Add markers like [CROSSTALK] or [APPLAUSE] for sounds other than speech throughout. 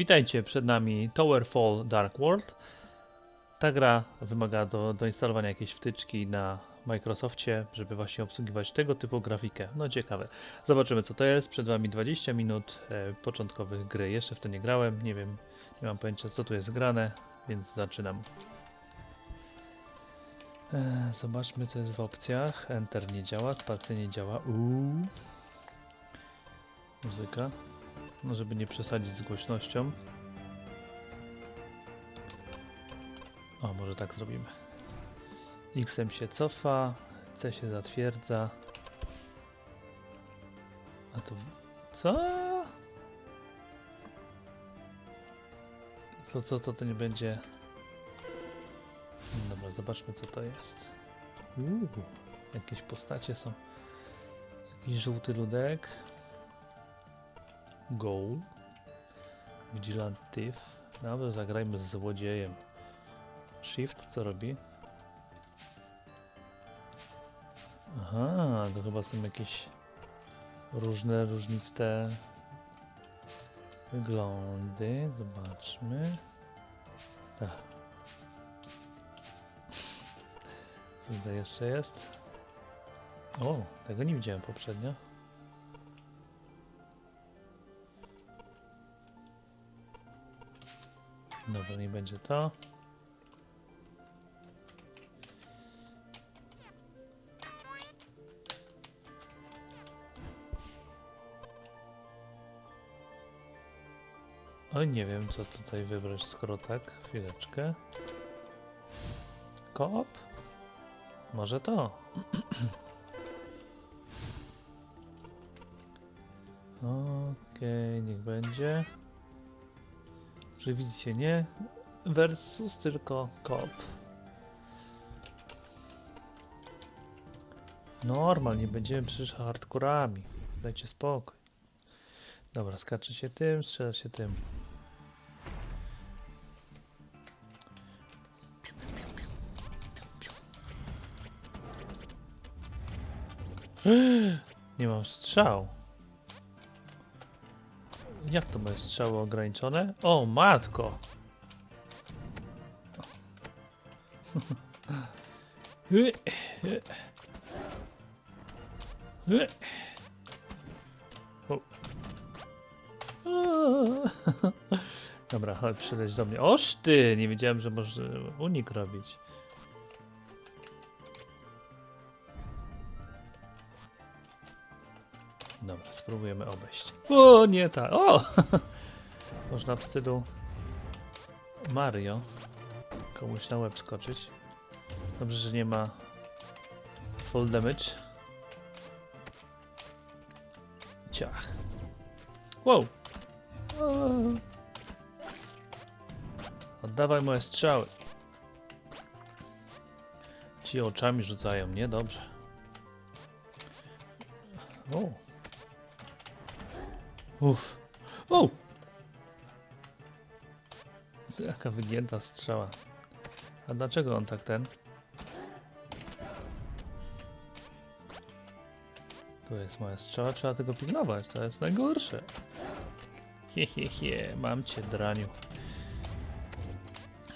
Witajcie, przed nami Towerfall Dark World. Ta gra wymaga do, do instalowania jakiejś wtyczki na Microsoftie, żeby właśnie obsługiwać tego typu grafikę. No ciekawe. Zobaczymy co to jest. Przed wami 20 minut e, początkowych gry. Jeszcze w to nie grałem, nie wiem, nie mam pojęcia co tu jest grane, więc zaczynam. E, zobaczmy co jest w opcjach. Enter nie działa, spacja nie działa. Uuu. Muzyka. No, żeby nie przesadzić z głośnością. O, może tak zrobimy. X się cofa, C się zatwierdza. A to... Co? To co, to to nie będzie... Dobra, zobaczmy co to jest. Uuu, jakieś postacie są. Jakiś żółty ludek. Goal. Vigilant Thief. Dobra, zagrajmy z złodziejem. Shift co robi? Aha, to chyba są jakieś różne, różniste wyglądy. Zobaczmy. Tak. Co tutaj jeszcze jest? O, tego nie widziałem poprzednio. Dobra, nie będzie to. Oj, nie wiem co tutaj wybrać, skoro tak. Chwileczkę. Koop? Może to. [CLEARS THROAT] Okej, niech będzie. Że widzicie, nie versus, tylko koop. Normal, nie będziemy przecież hardkorami. Dajcie spokój. Dobra, skacze się tym, strzela się tym. [GASPS] Nie mam strzał. Jak to będzie strzały ograniczone? O, matko! Dobra, chodź, przyleć do mnie. Oż ty! Nie wiedziałem, że może unik robić. Spróbujemy obejść. O, nie ta. O! [LAUGHS] Można w stylu Mario komuś na łeb skoczyć. Dobrze, że nie ma full damage. Ciach. Wow. O. Oddawaj moje strzały. Ci oczami rzucają, nie? Dobrze. O. Uff. O! Jaka wygięta strzała. A dlaczego on tak ten? Tu jest moja strzała, trzeba tego pilnować, to jest najgorsze. He, he, he, mam cię draniu.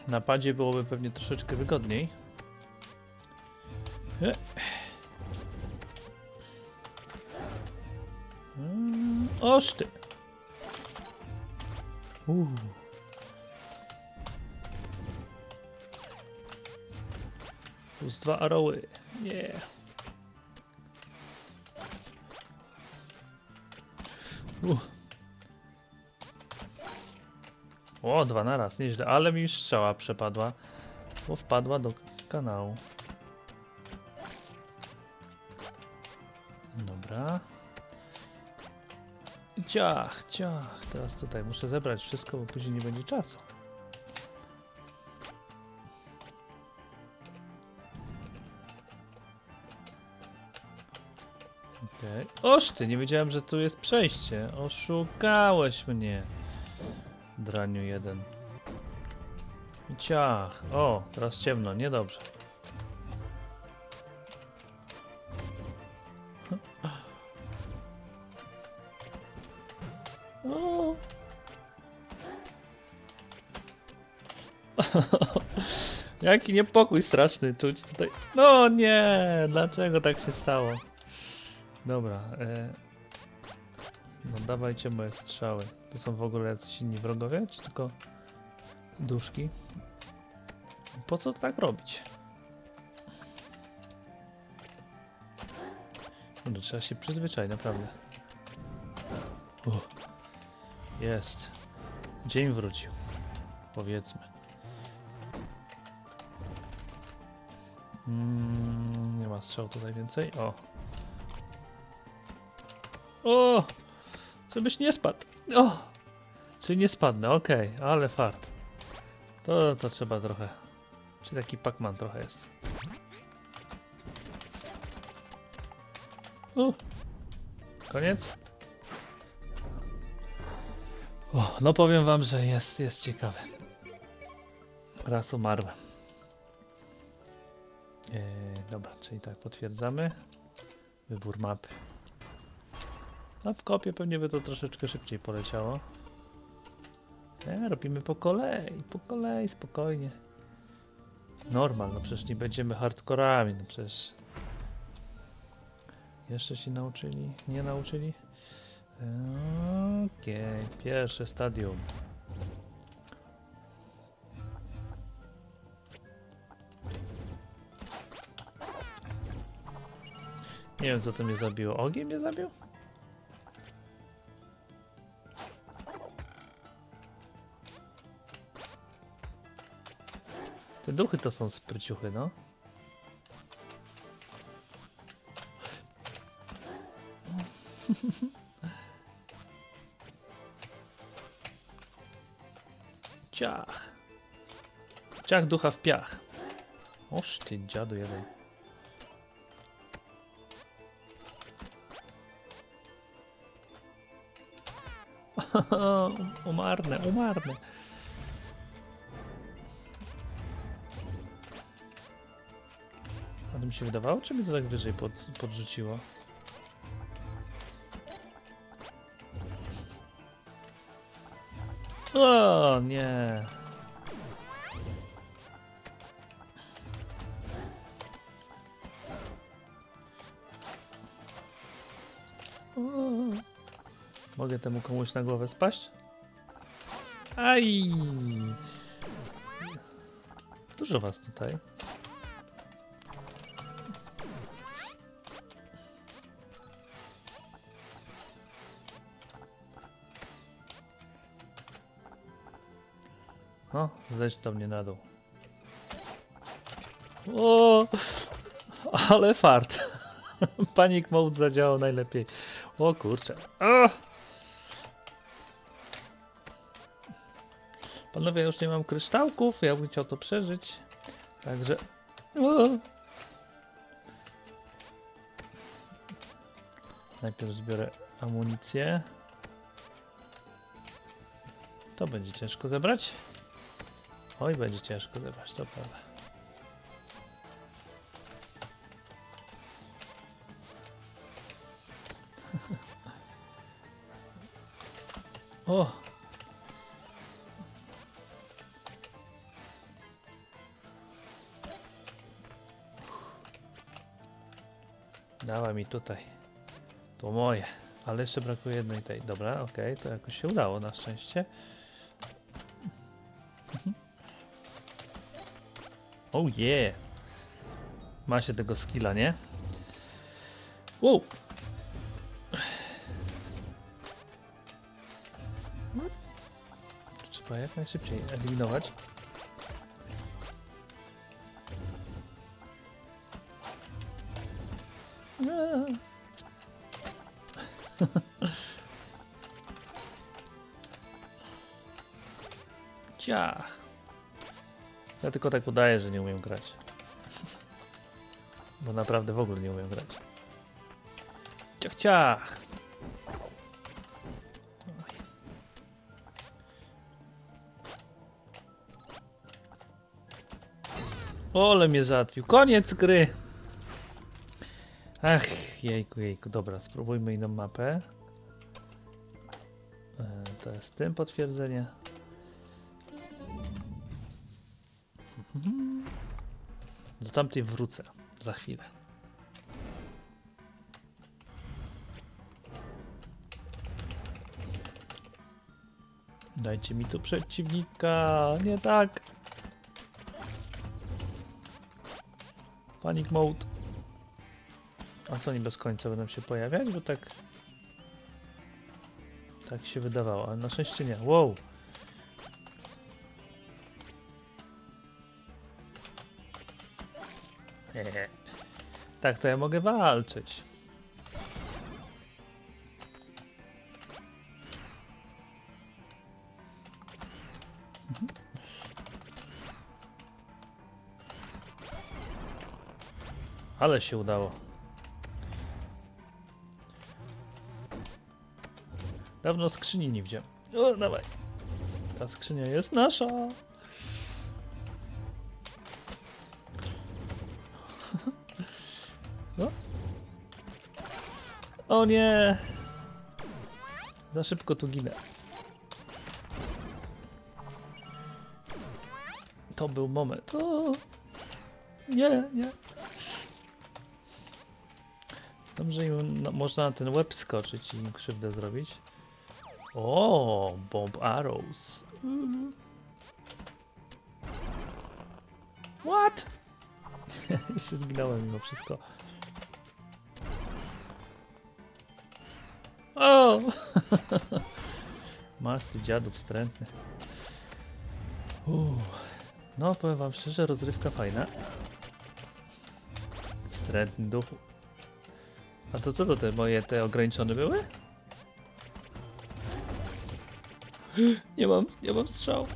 Na padzie byłoby pewnie troszeczkę wygodniej. E. Oż ty! Uuu. Plus dwa aroły. Nie. Uh. O, dwa na raz, nieźle, ale mi strzała przepadła, bo wpadła do kanału. Ciach, ciach. Teraz tutaj muszę zebrać wszystko, bo później nie będzie czasu. Okej. Oż ty, nie wiedziałem, że tu jest przejście. Oszukałeś mnie. Draniu jeden. Ciach. O, teraz ciemno, niedobrze. Jaki niepokój straszny czuć tutaj. No nie, dlaczego tak się stało? Dobra, e... no dawajcie moje strzały. To są w ogóle jacyś inni wrogowie, czy tylko duszki? Po co tak robić? No, trzeba się przyzwyczaić, naprawdę. Jest. Dzień wrócił. Powiedzmy. Mm, nie ma strzał tutaj więcej. O. O! Żebyś nie spadł. O! Czyli nie spadnę, okej, ale fart. To co trzeba trochę. Czyli taki Pac-Man trochę jest. U. Koniec? O, no powiem wam, że jest, jest ciekawe. Raz umarłem. Eee, dobra, czyli tak, potwierdzamy. Wybór mapy. A w kopie pewnie by to troszeczkę szybciej poleciało. Nie, robimy po kolei, po kolei, spokojnie. Normal, no przecież nie będziemy hardkorami, no przecież... Jeszcze się nauczyli? Nie nauczyli? Okej, pierwsze stadium. Nie wiem co to mnie zabiło. Ogień mnie zabił? Te duchy to są spryciuchy, no. Ciach. Ciach ducha w piach. Oż ty dziadu jeden. [LAUGHS] umarnę, umarnę. A to mi się wydawało, czy mi to tak wyżej pod, podrzuciło? O nie. Mogę temu komuś na głowę spaść? Aj! Dużo was tutaj. No, zejdź do mnie na dół. O, ale fart. [LAUGHS] Panic mode zadziałał najlepiej. O kurczę. O! Panowie, ja już nie mam kryształków, ja bym chciał to przeżyć. Także... O! Najpierw zbiorę amunicję. To będzie ciężko zebrać. Oj, będzie ciężko zebrać, to prawda. [LAUGHS] o! Dała mi tutaj. To moje. Ale jeszcze brakuje jednej tej. Dobra, okej, to jakoś się udało na szczęście. Oh yeah! Ma się tego skilla, nie? Wow! Trzeba jak najszybciej eliminować. [LAUGHS] Ciach. Ja tylko tak udaję, że nie umiem grać. Bo naprawdę w ogóle nie umiem grać. Ciach, ciach! Ole mnie załatwił. Koniec gry! Ach, jejku, jejku. Dobra, spróbujmy inną mapę. E, To jest tym potwierdzenie. Do tamtej wrócę za chwilę. Dajcie mi tu przeciwnika, nie tak. Panic mode. A co oni bez końca będą się pojawiać? Bo tak... Tak się wydawało, ale na szczęście nie. Wow! Hehe. [LAUGHS] Tak, to ja mogę walczyć. [LAUGHS] Ale się udało. Dawno skrzyni nie widziałem. O, dawaj. Ta skrzynia jest nasza. [LAUGHS] No. O nie! Za szybko tu ginę. To był moment. O! Nie, nie. Dobrze im no, można na ten łeb skoczyć i im krzywdę zrobić. O, bomb arrows. Mm. What? [LAUGHS] Jeszcze zginąłem mimo wszystko. O! [LAUGHS] Masz ty dziadu wstrętny. Uff. No, powiem wam szczerze, rozrywka fajna. Wstrętny duchu. A to co to te moje te ograniczone były? [GASPS] Nie mam, nie mam strzał.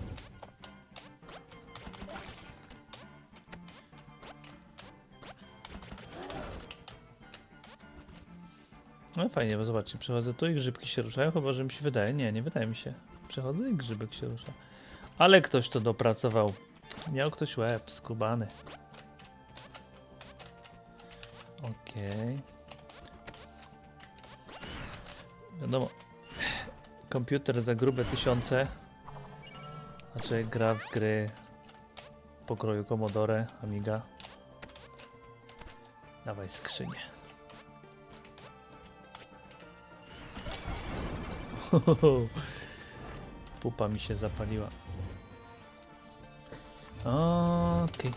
No fajnie, bo zobaczcie, przechodzę tu i grzybki się ruszają, chyba że mi się wydaje. Nie, nie wydaje mi się. Przechodzę i grzybek się rusza. Ale ktoś to dopracował. Miał ktoś łeb skubany. Okej. Wiadomo, komputer za grube tysiące, znaczy gra w gry pokroju Commodore, Amiga. Dawaj skrzynię. [LAUGHS] Pupa mi się zapaliła. Okej.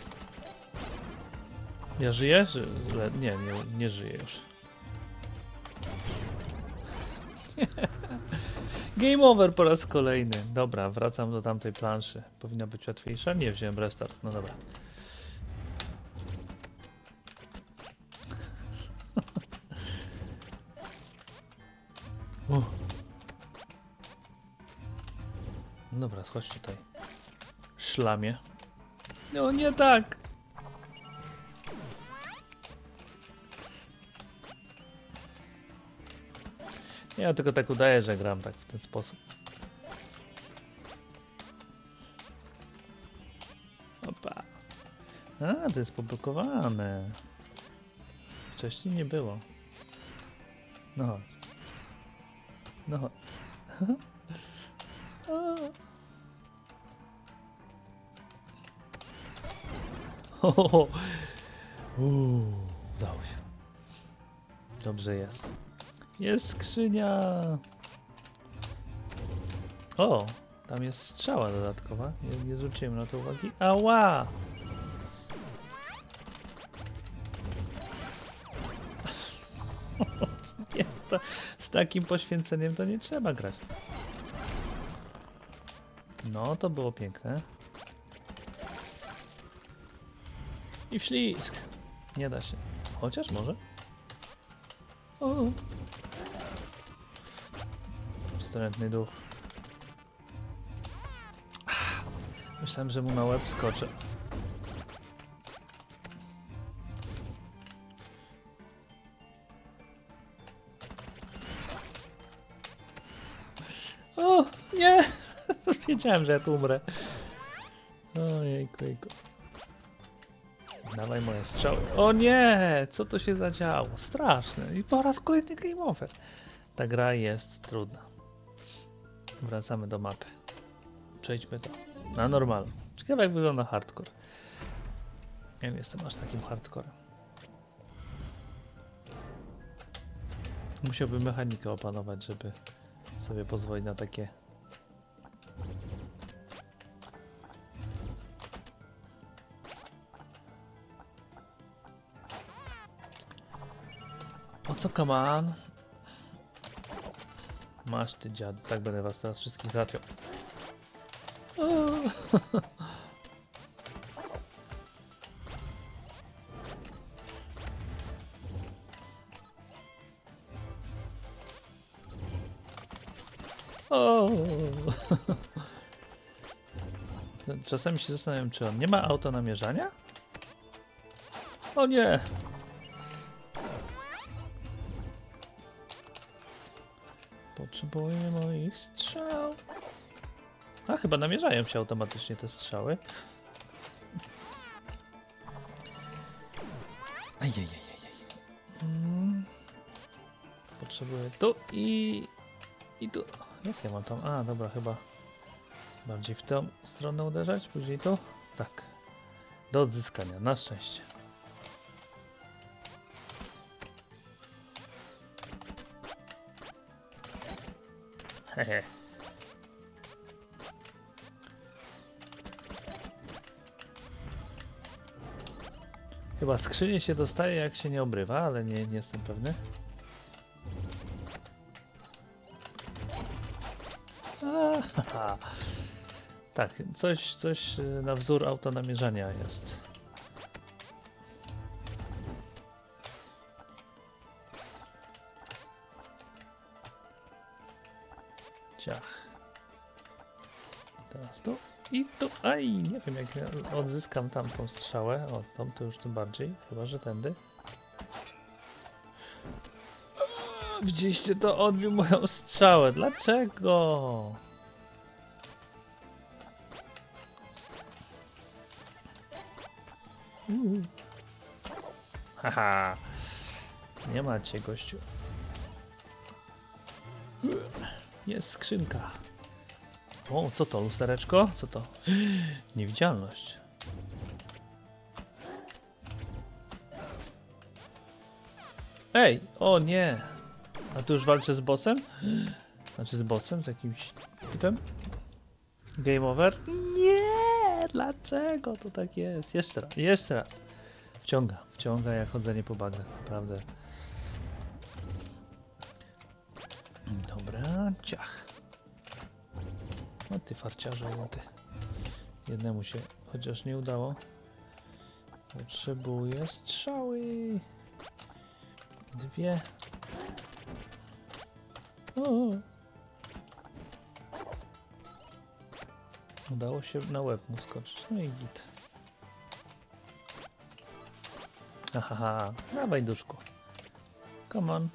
Ja żyję? Ży nie, nie, nie żyję już. Game over po raz kolejny. Dobra, wracam do tamtej planszy. Powinna być łatwiejsza? Nie, wziąłem restart. No dobra. [LAUGHS] Uff. Dobra, schodź tutaj. Szlamie. No nie tak. Ja tylko tak udaję, że gram tak w ten sposób. Opa. A, to jest poblokowane. Wcześniej nie było. No chodź. No chodź. [LAUGHS] [LAUGHS] Udało się. Dobrze jest. Jest skrzynia. O, tam jest strzała dodatkowa. Nie, nie zwróciłem na to uwagi. Ała! [LAUGHS] nie, to, z takim poświęceniem to nie trzeba grać. No, to było piękne. I wślizg. Nie da się. Chociaż może. O. Wstrętny duch. Myślałem, że mu na łeb skoczę. O, nie! [LAUGHS] Wiedziałem, że ja tu umrę. Ojejku, jejku. Dawaj moje strzały. O nie! Co to się zadziało? Straszne. I po raz kolejny game over. Ta gra jest trudna. Wracamy do mapy. Przejdźmy to. Na normal. Ciekawe jak wygląda hardcore. Ja nie jestem aż takim hardcorem. Musiałbym mechanikę opanować, żeby sobie pozwolić na takie co kaman? Masz ty dziad, tak będę was teraz wszystkich załatwiał. Czasami się zastanawiam, czy on nie ma auto namierzania? O nie! Potrzebuję moich strzał. A chyba namierzają się automatycznie te strzały. Ajajajajaj. Mm. Potrzebuję tu i... i tu. Jak ja mam tam? A, dobra, chyba bardziej w tę stronę uderzać, później tu? Tak. Do odzyskania, na szczęście. Hehe. [LAUGHS] Chyba skrzynię się dostaje jak się nie obrywa, ale nie, nie jestem pewny. Ahaha. Tak, coś, coś na wzór autonamierzania jest. Nie wiem jak ja odzyskam tamtą strzałę. O, tą to już tym bardziej. Chyba, że tędy. Widzieliście to? Odbił moją strzałę. Dlaczego? Uuu. Haha. Nie macie gościu. Jest skrzynka. O, co to? Lustereczko? Co to? Niewidzialność. Ej! O nie! A tu już walczę z bossem? Znaczy z bossem? Z jakimś typem? Game over? Nie! Dlaczego to tak jest? Jeszcze raz, jeszcze raz. Wciąga, wciąga jak chodzenie po bagach, naprawdę. No ty farciarze, no ty. Jednemu się chociaż nie udało. Potrzebuję strzały. Dwie. O. Udało się na łeb mu skoczyć. No i git. Ahaha, dawaj duszku. Come on.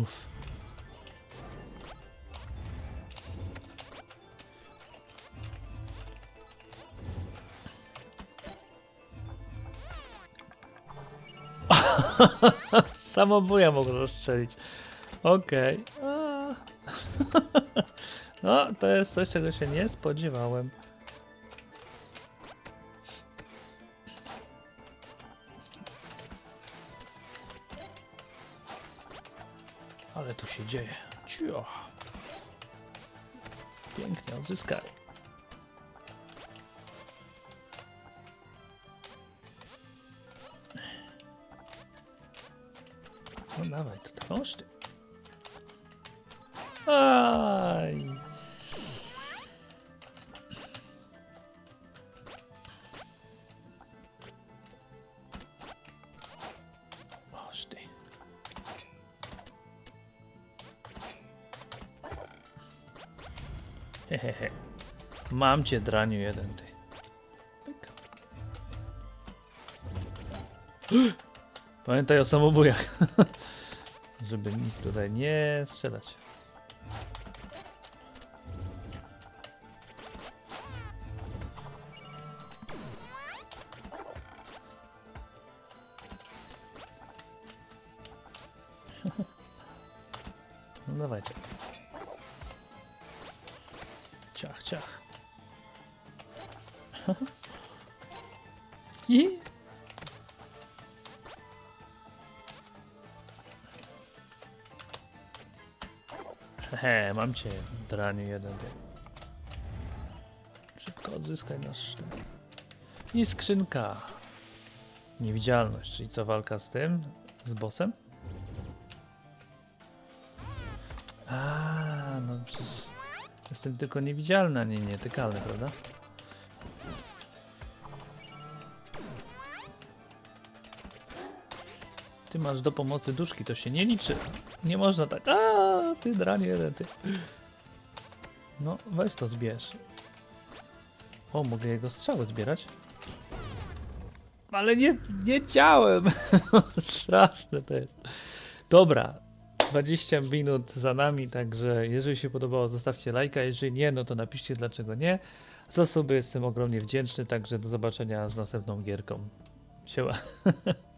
Uff. [LAUGHS] Samobuja mogę rozstrzelić. Okej. A. [LAUGHS] No, to jest coś, czego się nie spodziewałem. Dzieje. Cio. Pięknie odzyskali. No dawaj, to trąż ty. Aj. Hehehe. Mam cię, draniu jeden, ty. Pamiętaj o samobójach. [LAUGHS] Żeby nikt tutaj nie strzelać. [LAUGHS] No dawajcie. Ciach. [LAUGHS] I... Hehe, mam cię, draniu jeden. Szybko odzyskaj nasz sztylet. I skrzynka. Niewidzialność, czyli co walka z tym? Z bossem? Jestem tylko niewidzialny, a nie nietykalny, prawda? Ty masz do pomocy duszki, to się nie liczy. Nie można tak. A, ty dranie jeden, ty. No, weź to zbierz. O, mogę jego strzały zbierać? Ale nie, nie chciałem. [LAUGHS] Straszne to jest. Dobra. 20 minut za nami, także jeżeli się podobało, zostawcie lajka. Jeżeli nie, no to napiszcie dlaczego nie. Za sobie jestem ogromnie wdzięczny, także do zobaczenia z następną gierką. Siema. [LAUGHS]